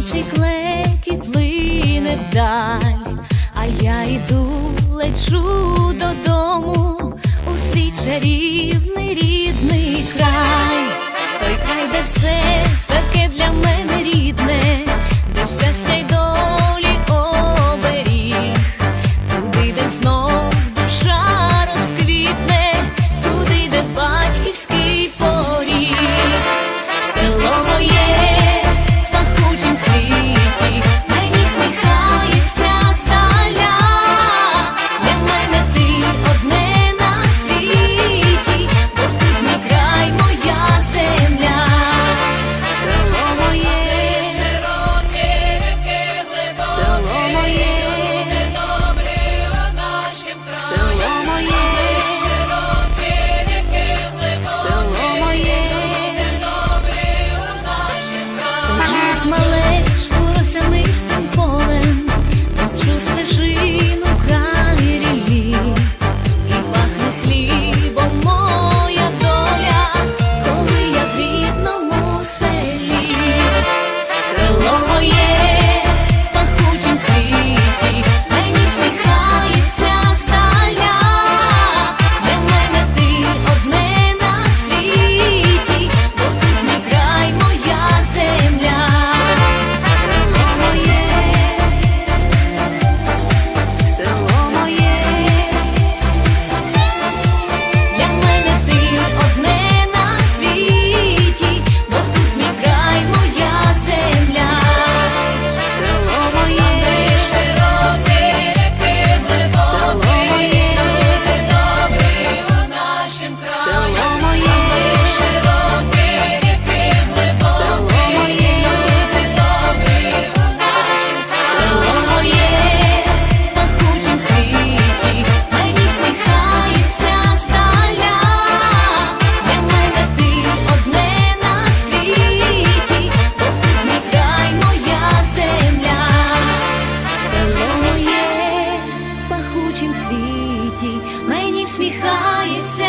Дитячий клекіт плине далі, а я йду, лечу додому усі чарівний рідний. світі мені всміхається.